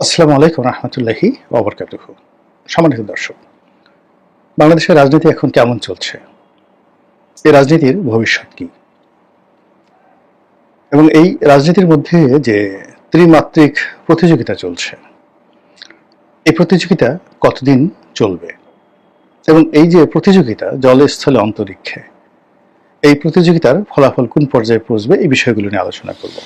আসসালামু আলাইকুম রহমতুল্লাহি ওবরকাতুহ সম্মানিত দর্শক, বাংলাদেশের রাজনীতি এখন কেমন চলছে? এই রাজনীতির ভবিষ্যৎ কি? এবং এই রাজনীতির মধ্যে যে ত্রিমাত্রিক প্রতিযোগিতা চলছে, এই প্রতিযোগিতা কতদিন চলবে? এবং এই যে প্রতিযোগিতা জলে স্থলে অন্তরিক্ষে, এই প্রতিযোগিতার ফলাফল কোন পর্যায়ে পৌঁছবে এই বিষয়গুলো নিয়ে আলোচনা করব।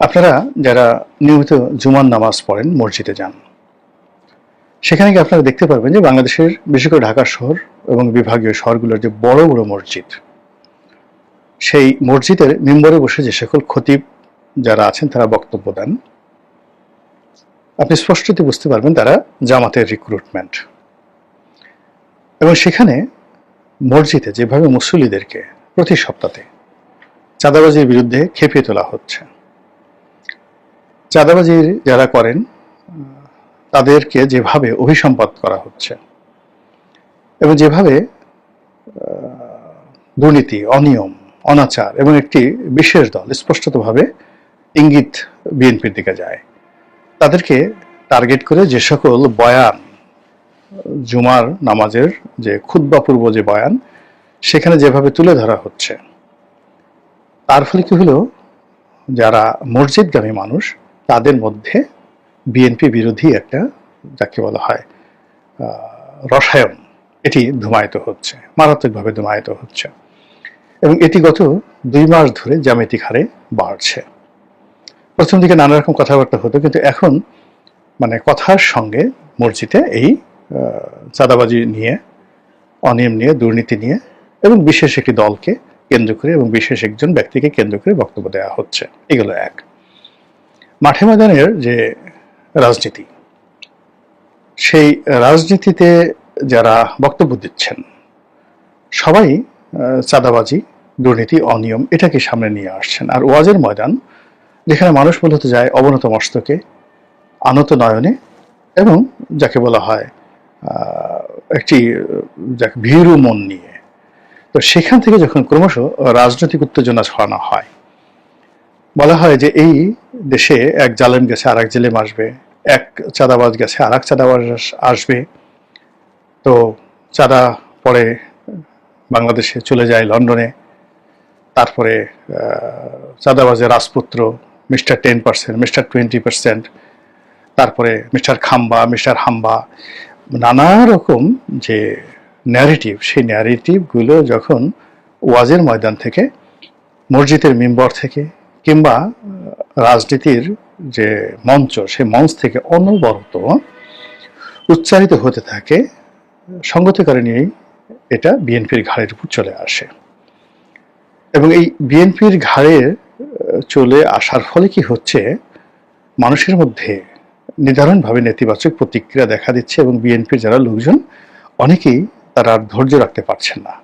আপনারা যারা নিয়মিত জুমার নামাজ পড়েন মসজিদে যান, সেখানে গিয়ে আপনারা দেখতে পারবেন যে বাংলাদেশের বিশেষ করে ঢাকা শহর এবং বিভাগীয় শহরগুলোর যে বড় বড় মসজিদ, সেই মসজিদের মেম্বরে বসে যে সকল খতিব যারা আছেন তারা বক্তব্য দেন। আপনি স্পষ্টতে বুঝতে পারবেন তারা জামাতের রিক্রুটমেন্ট এবং সেখানে মসজিদে যেভাবে মুসল্লিদেরকে প্রতি সপ্তাহে চাঁদাবাজির বিরুদ্ধে খেপিয়ে তোলা হচ্ছে চাঁদাবাজির যারা করেন, তাদেরকে যেভাবে অভিসম্পাদ করা হচ্ছে এবং যেভাবে দুর্নীতি, অনিয়ম, অনাচার এবং একটি বিশেষ দল স্পষ্টতভাবে ইঙ্গিত বিএনপির দিকে যায়, তাদেরকে টার্গেট করে যে সকল বয়ান, জুমার নামাজের যে ক্ষুদ্বাপূর্ব যে বয়ান, সেখানে যেভাবে তুলে ধরা হচ্ছে, তার ফলে কি হলো? যারা মসজিদগামী মানুষ তাদের মধ্যে বিএনপি বিরোধী একটা, যাকে বলা হয় রসায়ন, এটি ধুমায়িত হচ্ছে, মারাত্মকভাবে ধুমায়িত হচ্ছে। এবং এটি গত দুই মাস ধরে জ্যামিতিক হারে বাড়ছে। প্রথম দিকে নানা রকম কথাবার্তা হতো, কিন্তু এখন মানে কথার সঙ্গে মসজিদে এই চাঁদাবাজি নিয়ে, অনিয়ম নিয়ে, দুর্নীতি নিয়ে এবং বিশেষ একটি দলকে কেন্দ্র করে এবং বিশেষ একজন ব্যক্তিকে কেন্দ্র করে বক্তব্য দেওয়া হচ্ছে। এগুলো এক। মাঠে ময়দানের যে রাজনীতি, সেই রাজনীতিতে যারা বক্তব্য দিচ্ছেন, সবাই চাঁদাবাজি, দুর্নীতি, অনিয়ম এটাকে সামনে নিয়ে আসছেন। আর ওয়াজের ময়দান, যেখানে মানুষ মূলত যায় অবনত মস্তকে, আনত নয়নে এবং যাকে বলা হয় একটি, যাকে ভীরু মন নিয়ে। তো সেখান থেকে যখন ক্রমশ রাজনৈতিক উত্তেজনা ছড়ানো হয় বলা হয় যে এই দেশে এক জালেম গেছে আর এক জেলেম আসবে। এক চাঁদাবাজ গেছে আর এক চাঁদাবাজ আসবে। তো চাঁদা পরে বাংলাদেশে চলে যায় লন্ডনে। তারপরে চাঁদাবাজের রাজপুত্র mister ten percent, mister twenty percent, তারপরে মিস্টার খাম্বা, মিস্টার হাম্বা, নানা রকম যে ন্যারেটিভ সেই ন্যারেটিভগুলো যখন ওয়াজের ময়দান থেকে, মসজিদের মেম্বর থেকে কিংবা রাজনীতির যে মঞ্চ, সেই মঞ্চ থেকে অনবরত উচ্চারিত হতে থাকে, সঙ্গতিকারে নিয়েই এটা বিএনপির ঘাড়ের উপর চলে আসে। এবং এই বিএনপির ঘাড়ে চলে আসার ফলে কি হচ্ছে, মানুষের মধ্যে নির্ধারণভাবে নেতিবাচক প্রতিক্রিয়া দেখা দিচ্ছে এবং বিএনপির যারা লোকজন, অনেকেই তারা আর ধৈর্য রাখতে পারছেন না।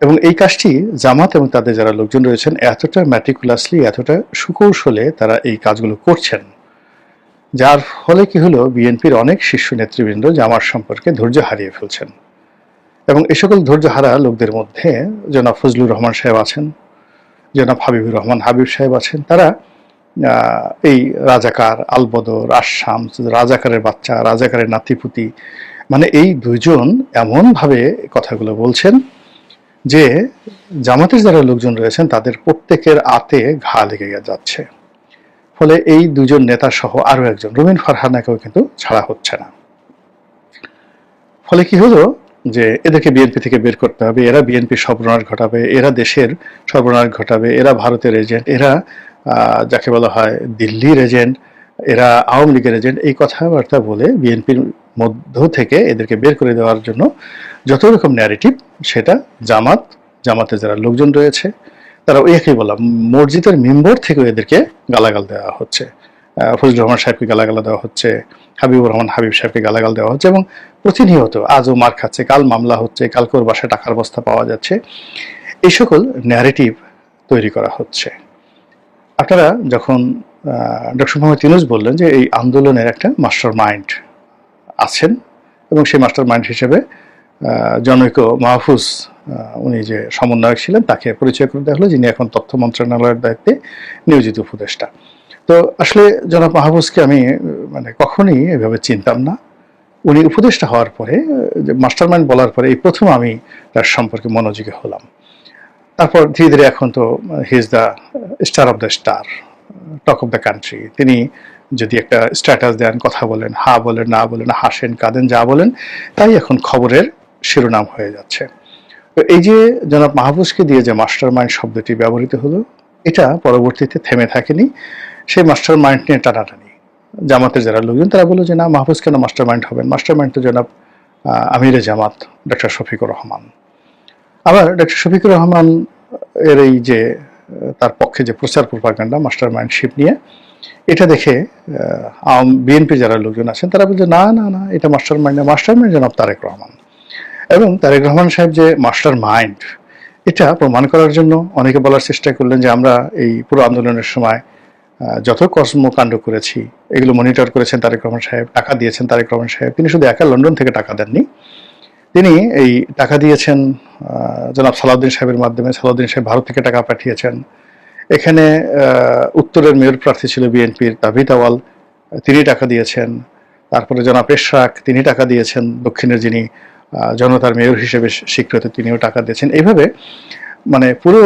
এবং এই কাজটি জামাত এবং তাদের যারা লোকজন রয়েছেন এতটা ম্যাটিকুলাসলি এতটা সুকৌশলে তারা এই কাজগুলো করছেন। যার ফলে কি হলো? বিএনপির অনেক শীর্ষ নেতৃবৃন্দ জামাত সম্পর্কে ধৈর্য হারিয়ে ফেলছেন। এবং এই সকল ধৈর্য হারা লোকদের মধ্যে জনাব ফজলুর রহমান সাহেব আছেন, জনাব হাবিবুর রহমান হাবিব সাহেব আছেন। তারা এই রাজাকার আলবদর আসাম রাজাকারের বাচ্চা, রাজাকারের নাতিপুতি মানে এই দুজন এমনভাবে কথাগুলো বলছেন যে জামাতের যারা লোকজন রয়েছেন, তাদের প্রত্যেকের আতে ঘা লেগে যাচ্ছে। ফলে এই দুজন নেতা সহ আরও একজন রুমিন ফারহানাকেও কিন্তু ছাড়া হচ্ছে না। ফলে কি হলো যে এদেরকে বিএনপি থেকে বের করতে হবে, এরা বিএনপি সর্বনাশ ঘটাবে, এরা দেশের সর্বনাশ ঘটাবে, এরা ভারতের এজেন্ট, এরা যাকে বলা হয় দিল্লির এজেন্ট, এরা আওয়ামী লীগের এজেন্ট, এই কথাবার্তা বলে বিএনপির মধ্য থেকে এদেরকে বের করে দেওয়ার জন্য যত রকম ন্যারেটিভ সেটা জামাত, জামাতে যারা লোকজন রয়েছে তারা ওই একই বললাম, মসজিদের মেম্বর থেকেও এদেরকে গালাগাল দেওয়া হচ্ছে। ফজলুর রহমান সাহেবকে গালাগালা দেওয়া হচ্ছে, হাবিবুর রহমান হাবিব সাহেবকে গালাগাল দেওয়া হচ্ছে এবং প্রতিনিয়ত আজও মার খাচ্ছে, কাল মামলা হচ্ছে কালকে ওর বাসায় টাকার বস্তা পাওয়া যাচ্ছে। এই সকল ন্যারেটিভ তৈরি করা হচ্ছে। আপনারা যখন ডক্টর মোহাম্মদ তিনুজ বললেন যে এই আন্দোলনের একটা মাস্টার মাইন্ড আছেন এবং সেই মাস্টার মাইন্ড হিসেবে জনৈক মাহফুজ উনি যে সমন্বয়ক ছিলেন, তাকে পরিচয় করে দেওয়া হলো, যিনি এখন তথ্য মন্ত্রণালয়ের দায়িত্বে নিয়োজিত উপদেষ্টা। তো আসলে জনাব মাহফুজকে আমি মানে কখনই এভাবে চিনতাম না। উনি উপদেষ্টা হওয়ার পরে মাস্টার মাইন্ড বলার পরে, এই প্রথম আমি তার সম্পর্কে মনোযোগী হলাম। তারপর ধীরে ধীরে এখন তো he is the star of the star talk of the country তিনি যদি একটা স্ট্যাটাস দেন, কথা বলেন, হা বলেন, না বলেন, হাসেন, কাঁদেন, যা বলেন, তাই এখন খবরের শিরোনাম হয়ে যাচ্ছে। তো এই যে জনাব মাহবুজকে দিয়ে যে মাস্টার মাইন্ড শব্দটি ব্যবহৃত হলো, এটা পরবর্তীতে থেমে থাকেনি। সেই মাস্টার মাইন্ড নিয়ে টানাটানি। জামাতের যারা লোকজন, তারা বলল যে, না, মাহফুজ কেন মাস্টার মাইন্ড হবেন? মাস্টার মাইন্ড তো জনাব আমিরে জামাত ডক্টর শফিকুর রহমান। আবার ডক্টর শফিকুর রহমান এর এই যে, তার পক্ষে যে প্রচার প্রপাগান্ডা মাস্টার মাইন্ডশিপ নিয়ে, এটা দেখে বিএনপি যারা লোকজন আছেন, তারা বলছে, না না না, এটা মাস্টার মাইন্ড মাস্টার মাইন্ড জনাব তারেক রহমান। এবং তারেক রহমান সাহেব যে মাস্টার মাইন্ড, এটা প্রমাণ করার জন্য অনেকে বলার চেষ্টা করলেন যে আমরা এই পুরো আন্দোলনের সময় যত কর্মকাণ্ড করেছি, এগুলো মনিটর করেছেন তারেক রহমান সাহেব, টাকা দিয়েছেন তারেক রহমান সাহেব। তিনি শুধু একা লন্ডন থেকে টাকা দেননি, তিনি এই টাকা দিয়েছেন জনাব সালাউদ্দিন সাহেবের মাধ্যমে, সালাউদ্দিন সাহেব ভারত থেকে টাকা পাঠিয়েছেন। এখানে উত্তরের মেয়র প্রার্থী ছিল বিএনপির তাবিত আওয়াল তিনি টাকা দিয়েছেন। তারপরে জনাব এশরাক, তিনি টাকা দিয়েছেন, দক্ষিণের যিনি জনতার মেয়র হিসেবে স্বীকৃত তিনিও টাকা দিয়েছেন। এইভাবে মানে পুরো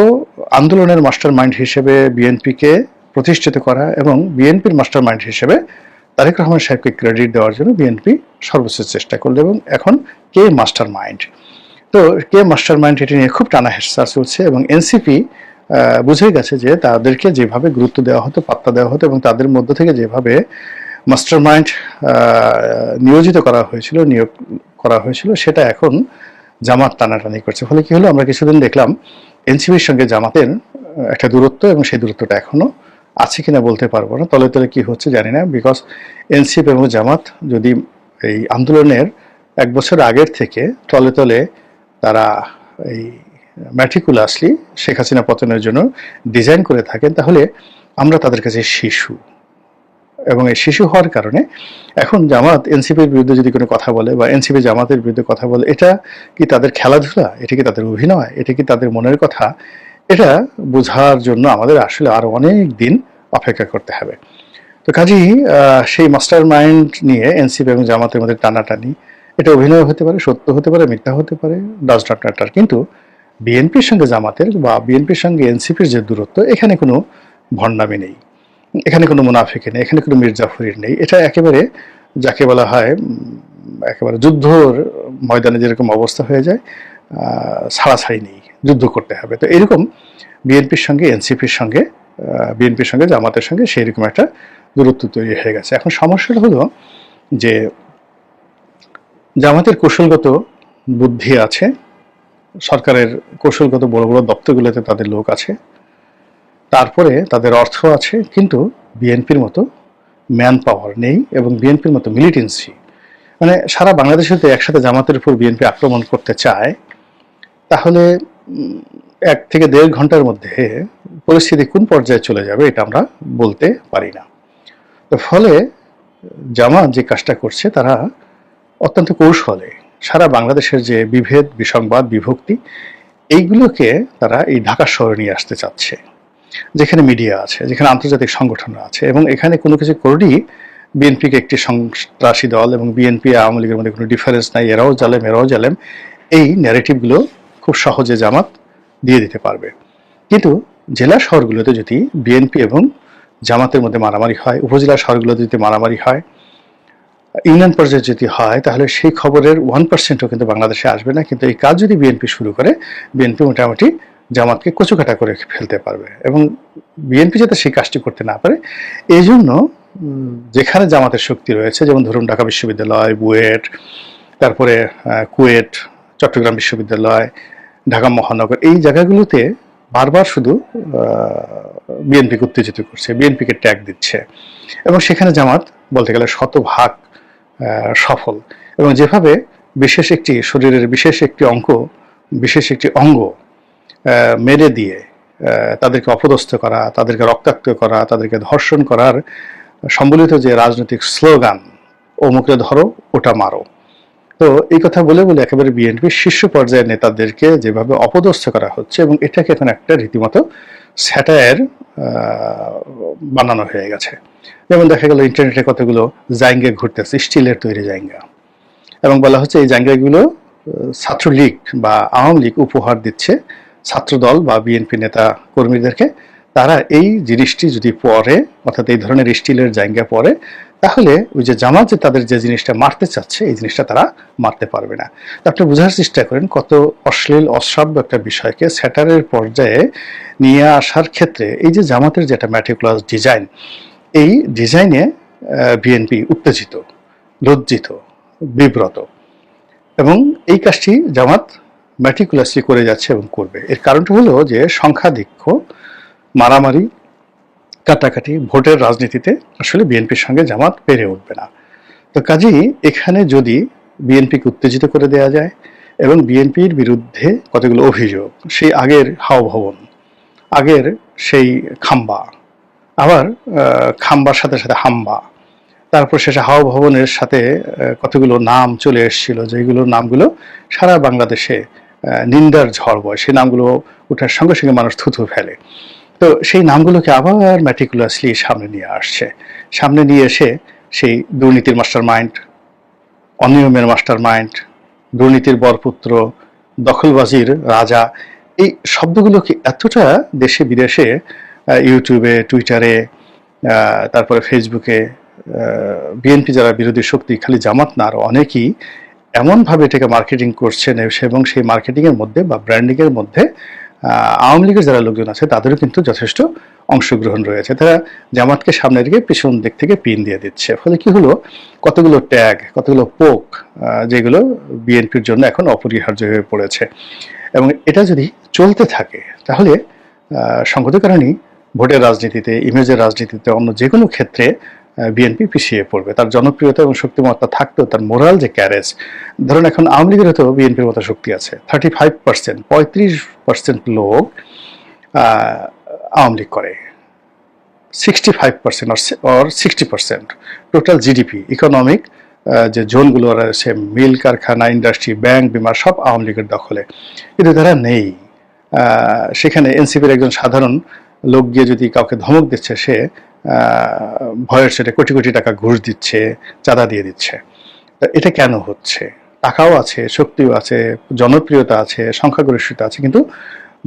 আন্দোলনের মাস্টার মাইন্ড হিসেবে বিএনপিকে প্রতিষ্ঠিত করা এবং বিএনপির মাস্টার মাইন্ড হিসেবে তারেক রহমান সাহেবকে ক্রেডিট দেওয়ার জন্য বিএনপি সর্বোচ্চ চেষ্টা করল এবং এখন কে মাস্টার মাইন্ড তো কে মাস্টার মাইন্ড এটি নিয়ে খুব টানা হেসা চলছে এবং এনসিপি বুঝে গেছে যে তাদেরকে যেভাবে গুরুত্ব দেওয়া হতো, পাত্তা দেওয়া হতো এবং তাদের মধ্য থেকে যেভাবে মাস্টার মাইন্ড নিয়োজিত করা হয়েছিল, নিয়োগ করা হয়েছিল, সেটা এখন জামাত টানাটানি করছে। ফলে কি হলো, আমরা কিছুদিন দেখলাম, এনসিপির সঙ্গে জামাতের একটা দূরত্ব এবং সেই দূরত্বটা এখনও আছে কিনা বলতে পারব না। তলে তলে কি হচ্ছে জানি না বিকজ এনসিপি এবং জামাত যদি এই আন্দোলনের এক বছর আগের থেকে তলে তলে তারা এই ম্যাট্রিকুলাসলি শেখ হাসিনা পতনের জন্য ডিজাইন করে থাকেন, তাহলে আমরা তাদের কাছে শিশু। এবং এই শিশু হওয়ার কারণে এখন জামাত, এনসিপির বিরুদ্ধে যদি কোনো কথা বলে বা এনসিপি জামাতের বিরুদ্ধে কথা বলে, এটা কি তাদের খেলাধুলা? এটা কি তাদের অভিনয়? এটা কি তাদের মনের কথা? এটা বোঝার জন্য আমাদের আসলে আরও অনেক দিন অপেক্ষা করতে হবে। তো কাজেই সেই মাস্টার মাইন্ড নিয়ে এনসিপি এবং জামাতের মধ্যে টানাটানি, এটা অভিনয় হতে পারে, সত্য হতে পারে, মিথ্যা হতে পারে ডাজ ম্যাটার কিন্তু বিএনপির সঙ্গে জামাতের বা বিএনপির সঙ্গে এনসিপির যে দূরত্ব, এখানে কোনো ভণ্ডামি নেই। এখানে কোনো মুনাফিকে নেই, এখানে কোনো মির্জাফরির নেই। এটা একেবারে যাকে বলা হয় একেবারে যুদ্ধর ময়দানে যেরকম অবস্থা হয়ে যায় ছাড়াছাড়ি নেই, যুদ্ধ করতে হবে। তো এরকম বিএনপির সঙ্গে, এনসিপির সঙ্গে বিএনপির সঙ্গে, জামাতের সঙ্গে সেই রকম একটা দূরত্ব তৈরি হয়ে গেছে। এখন সমস্যাটা হলো যে জামাতের কৌশলগত বুদ্ধি আছে, সরকারের কৌশলগত বড় বড় দপ্তরগুলোতে তাদের লোক আছে তারপরে তাদের অর্থ আছে, কিন্তু বিএনপির মতো ম্যান পাওয়ার নেই এবং বিএনপির মতো মিলিটেন্সি মানে সারা বাংলাদেশে তো একসাথে জামাতের উপর বিএনপি আক্রমণ করতে চায়, তাহলে এক থেকে দেড় ঘণ্টার মধ্যে পরিস্থিতি কোন পর্যায়ে চলে যাবে এটা আমরা বলতে পারি না। তো ফলে জামাত যে কাজটা করছে, তারা অত্যন্ত কৌশলে সারা বাংলাদেশের যে বিভেদ, বিসংবাদ, বিভক্তি, এইগুলোকে তারা এই ঢাকা শহরে নিয়ে আসতে চাচ্ছে। যেখানে মিডিয়া আছে, যেখানে আন্তর্জাতিক সংগঠন আছে, এবং এখানে কোনো কিছু করলেই বিএনপিকে একটি সন্ত্রাসী দল এবং বিএনপি আওয়ামী লীগের মধ্যে কোনো ডিফারেন্স নাই, এরাও জালেম এরাও জালেম, এই ন্যারেটিভগুলো খুব সহজে জামাত দিয়ে দিতে পারবে। কিন্তু জেলা শহরগুলোতে যদি বিএনপি এবং জামাতের মধ্যে মারামারি হয়, উপজেলা শহরগুলোতে যদি মারামারি হয়, ইউনিয়ন পর্যায়ে যদি হয়, তাহলে সেই খবরের ওয়ান পার্সেন্টও কিন্তু বাংলাদেশে আসবে না। কিন্তু এই কাজ যদি বিএনপি শুরু করে, বিএনপি মোটামুটি জামাতকে কচুকাটা করে ফেলতে পারবে। এবং বিএনপি যাতে সেই কাজটি করতে না পারে এই জন্য যেখানে জামাতের শক্তি রয়েছে, যেমন ধরুন ঢাকা বিশ্ববিদ্যালয়, বুয়েট, তারপরে কুয়েট, চট্টগ্রাম বিশ্ববিদ্যালয়, ঢাকা মহানগর, এই জায়গাগুলোতে বারবার শুধু বিএনপিকে উত্তেজিত করছে বিএনপিকে ট্যাগ দিচ্ছে। এবং সেখানে জামাত বলতে গেলে শতভাগ সফল। এবং যেভাবে বিশেষ একটি শরীরের বিশেষ একটি অঙ্ক বিশেষ একটি অঙ্গ মেরে দিয়ে তাদেরকে অপদস্থ করা, তাদেরকে রক্তাক্ত করা, তাদেরকে ধর্ষণ করার সম্বলিত যে রাজনৈতিক স্লোগান অমুকরে ধরো, ওটা মারো। তো এই কথা বলে বলে একেবারে বিএনপির শীর্ষ পর্যায়ের নেতাদেরকে যেভাবে অপদস্থ করা হচ্ছে এবং এটাকে এখন একটা রীতিমতো স্যাটায়ার বানানো হয়ে গেছে। যেমন দেখা গেল ইন্টারনেটে কতগুলো জায়গা ঘুরতেছে, স্টিলের তৈরি জায়গা এবং বলা হচ্ছে এই জায়গাগুলো ছাত্রলীগ বা আওয়ামী লীগ উপহার দিচ্ছে ছাত্রদল বা বিএনপি নেতা কর্মীদেরকে তারা এই জিনিসটি যদি পরে অর্থাৎ এই ধরনের স্টিলের জায়গা পরে তাহলে ওই যে জামাত যে তাদের যে জিনিসটা মারতে চাচ্ছে, এই জিনিসটা তারা মারতে পারবে না। তো আপনি বোঝার চেষ্টা করেন কত অশ্লীল, অশ্রাব্য একটা বিষয়কে স্যাটারের পর্যায়ে নিয়ে আসার ক্ষেত্রে এই যে জামাতের যেটা ম্যাটিকুলাস ডিজাইন, এই ডিজাইনে বিএনপি উত্তেজিত, লজ্জিত, বিব্রত। এবং এই কাজটি জামাত ম্যাটিকুলাসলি করে যাচ্ছে এবং করবে। এর কারণটা হলো যে সংখ্যাধিক্য মারামারি, কাটাকাটি ভোটের রাজনীতিতে আসলে বিএনপির সঙ্গে জামাত পেরে উঠবে না। তো কাজেই এখানে যদি বিএনপিকে উত্তেজিত করে দেওয়া যায় এবং বিএনপির বিরুদ্ধে কতগুলো অভিযোগ, সেই আগের হাওভবন, আগের সেই খাম্বা, আবার খাম্বার সাথে সাথে হাম্বা, তারপর শেষে হাওয়া ভবনের সাথে কতগুলো নাম চলে এসেছিল যেগুলো নামগুলো সারা বাংলাদেশে নিন্দার ঝড় বয়, সেই নামগুলো ওঠার সঙ্গে সঙ্গে মানুষ থুথু ফেলে। তো সেই নামগুলোকে আবার ম্যাটিকুলাসলি সামনে নিয়ে আসছে। সামনে নিয়ে এসে সেই দুর্নীতির মাস্টার মাইন্ড অনিয়মের মাস্টার মাইন্ড দুর্নীতির বরপুত্র, দখলবাজির রাজা, এই শব্দগুলোকে এতটা দেশে বিদেশে ইউটিউবে টুইটারে তারপরে ফেসবুকে বিএনপি যারা বিরোধী শক্তি, খালি জামাত না আরও অনেকেই এমনভাবে এটাকে মার্কেটিং করছেন এবং সেই মার্কেটিংয়ের মধ্যে বা ব্র্যান্ডিংয়ের মধ্যে আওয়ামী লীগের যারা লোকজন আছে, তাদেরও কিন্তু যথেষ্ট অংশগ্রহণ রয়েছে। তারা জামাতকে সামনে রেখে পিছন দিক থেকে পিন দিয়ে দিচ্ছে। ফলে কি হলো? কতগুলো ট্যাগ কতগুলো পোক যেগুলো বিএনপির জন্য এখন অপরিহার্য হয়ে পড়েছে। এবং এটা যদি চলতে থাকে, তাহলে সংগত কারণেই ভোটের রাজনীতিতে ইমেজের রাজনীতিতে অন্য যে কোনো ক্ষেত্রে বিএনপি পিছিয়ে পড়বে। তার জনপ্রিয়তা এবং শক্তিমত্তা থাকতেও তার মোরাল যে ক্যারেজ ধরুন এখন আওয়ামী লীগের তো বিএনপির মতো শক্তি আছে। থার্টি ফাইভ পার্সেন্ট পঁয়ত্রিশ পার্সেন্ট লোক আওয়ামী লীগ করে। Sixty five percent or sixty percent total GDP economic যে জোনগুলো রয়েছে মিল কারখানা ইন্ডাস্ট্রি ব্যাংক বিমা সব আওয়ামী লীগের দখলে। কিন্তু তারা নেই। সেখানে এনসিপির একজন সাধারণ লোক গিয়ে যদি কাউকে ধমক দিচ্ছে, সে ভয়ের সেটে কোটি কোটি টাকা ঘুষ দিচ্ছে, চাঁদা দিয়ে দিচ্ছে। এটা কেন হচ্ছে? টাকাও আছে, শক্তিও আছে, জনপ্রিয়তা আছে, সংখ্যাগরিষ্ঠতা আছে, কিন্তু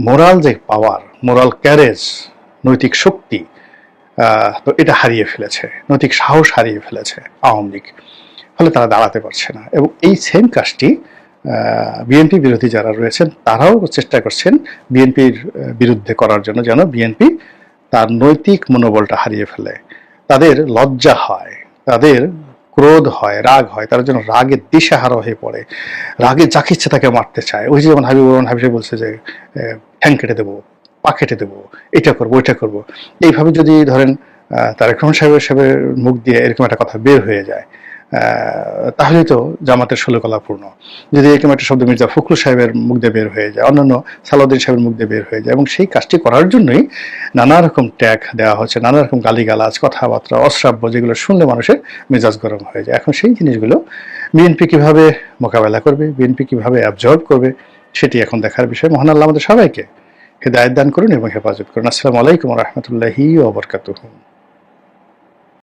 মোরাল যে পাওয়ার, মোরাল ক্যারেজ, নৈতিক শক্তি তো এটা হারিয়ে ফেলেছে, নৈতিক সাহস হারিয়ে ফেলেছে আওয়ামী লীগ। ফলে তারা দাঁড়াতে পারছে না। এবং এই সেম কাজটি বিএনপি বিরোধী যারা রয়েছেন, তারাও চেষ্টা করছেন বিএনপির বিরুদ্ধে করার জন্য যেন বিএনপি তার নৈতিক মনোবলটা হারিয়ে ফেলে। তাদের লজ্জা হয়, তাদের ক্রোধ হয়, রাগ হয়, তারা যেন রাগের দিশাহারা হয়ে পড়ে। রাগে যাকে ইচ্ছে তাকে মারতে চায়। ওই যে যেমন হাবিবুর রহমান হাবিব বলছে যে ঠ্যাং কেটে দেবো, পা কেটে দেবো, এটা করব, ওইটা করব। এইভাবে যদি ধরেন তারেক রহমান সাহেবের সাহেবের মুখ দিয়ে এরকম একটা কথা বের হয়ে যায় তাহলে তো জামাতের ষোলকলা পূর্ণ। যদি এরকম একটা শব্দ মির্জা ফখরুল সাহেবের মুখ দিয়ে বের হয়ে যায়, অন্যান্য সালাউদ্দিন সাহেবের মুখ দিয়ে বের হয়ে যায়, এবং সেই কাজটি করার জন্যই নানা রকম ট্যাগ দেওয়া হচ্ছে, নানা রকম গালিগালাজ, কথাবার্তা, অশ্রাব্য যেগুলো শুনলে মানুষের মেজাজ গরম হয়ে যায়। এখন সেই জিনিসগুলো বিএনপি কীভাবে মোকাবেলা করবে, বিএনপি কীভাবে অ্যাবজর্ব করবে, সেটি এখন দেখার বিষয়। মহান আল্লাহ আমাদের সবাইকে হেদায়ত দান করুন এবং হেফাজত করুন। আসসালামু আলাইকুম রহমতুল্লাহি ওবরকাতুহ